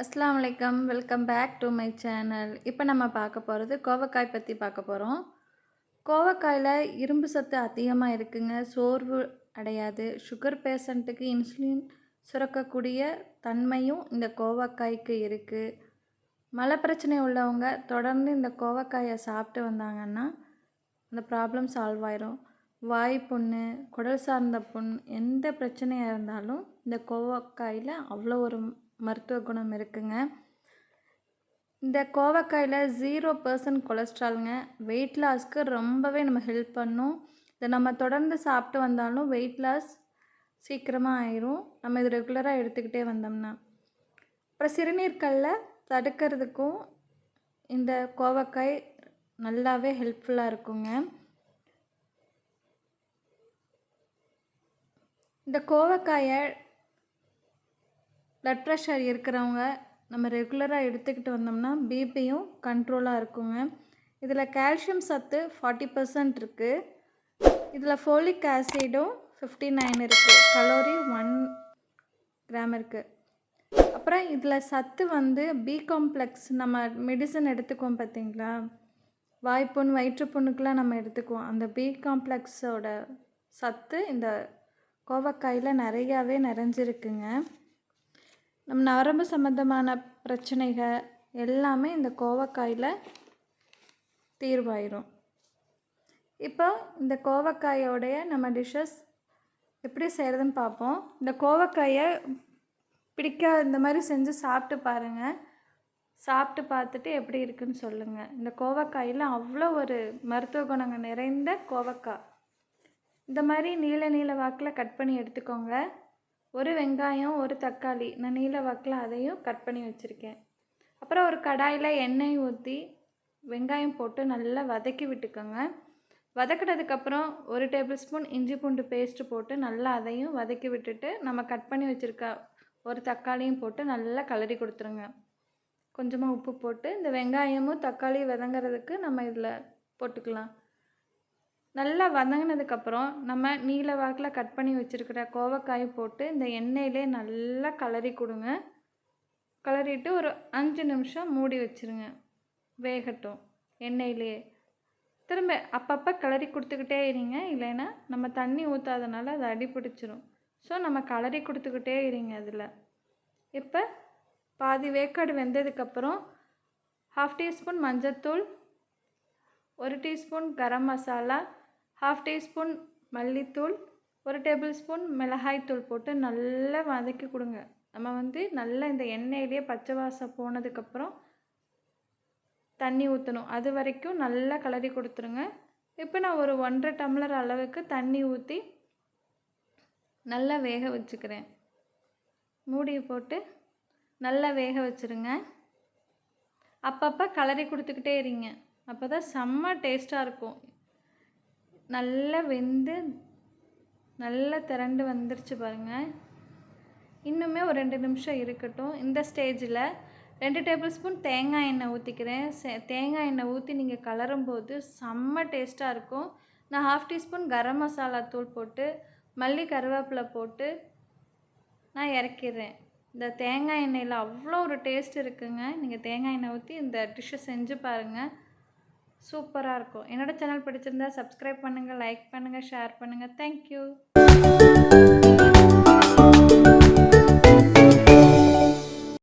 அஸ்லாம் வலைக்கம் welcome back to my channel. இப்போ நம்ம பார்க்க போகிறது கோவக்காய் பற்றி பார்க்க போகிறோம் கோவக்காயில் இரும்பு சத்து அதிகமாக இருக்குங்க. சோர்வு அடையாது. சுகர் பேஷண்ட்டுக்கு இன்சுலின் சுரக்கக்கூடிய தன்மையும் இந்த கோவக்காய்க்கு இருக்குது மலை பிரச்சனை உள்ளவங்க தொடர்ந்து இந்த கோவக்காயை சாப்பிட்டு வந்தாங்கன்னா அந்த ப்ராப்ளம் சால்வ் ஆயிரும். வாய் புண்ணு குடல் சார்ந்த புண் எந்த பிரச்சனையாக இருந்தாலும் இந்த கோவக்காயில் அவ்வளோ ஒரு மருத்துவ குணம் இருக்குங்க. இந்த கோவக்காயில் ஜீரோ பர்சன்ட் கொலஸ்ட்ராலுங்க. வெயிட் லாஸ்க்கு ரொம்பவே நம்ம ஹெல்ப் பண்ணும். இதை நம்ம தொடர்ந்து சாப்பிட்டு வந்தாலும் வெயிட் லாஸ் சீக்கிரமாக ஆயிரும். நம்ம இது ரெகுலராக எடுத்துக்கிட்டே வந்தோம்னா. அப்புறம் சிறுநீர்களில் தடுக்கிறதுக்கும் இந்த கோவக்காய் நல்லாவே ஹெல்ப்ஃபுல்லாக இருக்குங்க. இந்த கோவக்காயை ப்ளட் ப்ரெஷர் இருக்கிறவங்க நம்ம ரெகுலராக எடுத்துக்கிட்டு வந்தோம்னா பிபியும் கண்ட்ரோலாக இருக்குங்க. இதில் கால்சியம் சத்து ஃபார்ட்டி பர்சன்ட் இருக்குது இதில் ஃபோலிக் ஆசிடும் ஃபிஃப்டி நைன் இருக்குது கலோரி ஒன் கிராம் இருக்குது அப்புறம் இதில் சத்து வந்து பி காம்ப்ளெக்ஸ் நம்ம மெடிசன் எடுத்துக்குவோம் பார்த்தீங்களா வாய்ப்புண் வயிற்றுப்புண்ணுக்கெலாம் நம்ம எடுத்துக்குவோம். அந்த பி காம்ப்ளெக்ஸோட சத்து இந்த கோவக்காயில் நிறையாவே நிறைஞ்சிருக்குங்க. நம்ம நரம்பு சம்மந்தமான பிரச்சனைகள் எல்லாமே இந்த கோவக்காயில் தீர்வாயிரும். இப்போ இந்த கோவக்காயோடைய நம்ம டிஷ்ஷஸ் எப்படி செய்கிறதுன்னு பார்ப்போம். இந்த கோவக்காயை பிடிக்கா இந்த மாதிரி செஞ்சு சாப்பிட்டு பாருங்கள் சாப்பிட்டு பார்த்துட்டு எப்படி இருக்குன்னு சொல்லுங்கள் இந்த கோவக்காயில் அவ்வளோ ஒரு மருத்துவ குணங்கள் நிறைந்த கோவக்காய். இந்த மாதிரி நீல நீள வாக்கில் கட் பண்ணி எடுத்துக்கோங்க. ஒரு வெங்காயம் ஒரு தக்காளி நான் நீல வாக்கில் அதையும் கட் பண்ணி வச்சுருக்கேன். அப்புறம் ஒரு கடாயில் எண்ணெய் ஊற்றி வெங்காயம் போட்டு நல்லா வதக்கி விட்டுக்கோங்க. வதக்கினதுக்கப்புறம் ஒரு டேபிள் ஸ்பூன் இஞ்சி பூண்டு பேஸ்ட்டு போட்டு நல்லா அதையும் வதக்கி விட்டுட்டு நம்ம கட் பண்ணி வச்சுருக்க ஒரு தக்காளியும் போட்டு நல்லா கலரி கொடுத்துருங்க. கொஞ்சமாக உப்பு போட்டு இந்த வெங்காயமும் தக்காளி வதங்கிறதுக்கு நம்ம இதில் போட்டுக்கலாம். நல்லா வதங்கினதுக்கப்புறம் நம்ம நீல வாக்கில் கட் பண்ணி வச்சுருக்கிற கோவக்காய் போட்டு இந்த எண்ணெயிலே நல்லா கலரி கொடுங்க. கலரிட்டு ஒரு அஞ்சு நிமிஷம் மூடி வச்சுருங்க. வேகட்டும். எண்ணெயிலே. திரும்ப அப்பப்போ கலரி கொடுத்துக்கிட்டே இருங்க. இல்லைன்னா நம்ம தண்ணி ஊற்றாதனால அது அடிப்பிடிச்சிரும் ஸோ நம்ம கலரி கொடுத்துக்கிட்டே இருங்க அதில். இப்போ பாதி வேக்காடு வெந்ததுக்கப்புறம் ஹாஃப் டீஸ்பூன் மஞ்சத்தூள் ஒரு teaspoon garam masala half teaspoon மல்லித்தூள் ஒரு டேபிள் ஸ்பூன் மிளகாய்த்தூள் போட்டு நல்லா வதக்கி கொடுங்க. நம்ம வந்து நல்லா இந்த எண்ணெயிலேயே பச்சை வாசம் போனதுக்கப்புறம் தண்ணி ஊற்றணும் அது வரைக்கும் நல்லா கலரி கொடுத்துருங்க. இப்போ நான் ஒரு ஒன்றரை டம்ளர் அளவுக்கு தண்ணி ஊற்றி நல்லா வேக வச்சுக்கிறேன். மூடியை போட்டு நல்லா வேக வச்சுருங்க. அப்பப்போ கலரி கொடுத்துக்கிட்டே இருங்க. அப்போ தான் செம்ம டேஸ்ட்டாக இருக்கும். நல்லா வெந்து நல்லா திரண்டு வந்துருச்சு பாருங்கள் இன்னுமே ஒரு ரெண்டு நிமிஷம் இருக்கட்டும். இந்த ஸ்டேஜில் ரெண்டு டேபிள் ஸ்பூன் தேங்காய் எண்ணெய் ஊற்றிக்கிறேன் தேங்காய் எண்ணெய் ஊற்றி நீங்கள் கலரும் போது செம்ம டேஸ்ட்டாக இருக்கும். நான் ஹாஃப் டீஸ்பூன் கரம் மசாலா தூள் போட்டு மல்லி கருவேப்பிலை போட்டு நான் இறக்கிடுறேன். இந்த தேங்காய் எண்ணெயில் அவ்வளோ ஒரு டேஸ்ட் இருக்குங்க. நீங்கள் தேங்காய் எண்ணெய் ஊற்றி இந்த டிஷ்ஷை செஞ்சு பாருங்கள் சூப்பராக இருக்கும். என்னோடய சேனல் பிடிச்சிருந்தா சப்ஸ்கிரைப் பண்ணுங்கள் லைக் பண்ணுங்கள் ஷேர் பண்ணுங்கள் தேங்க்யூ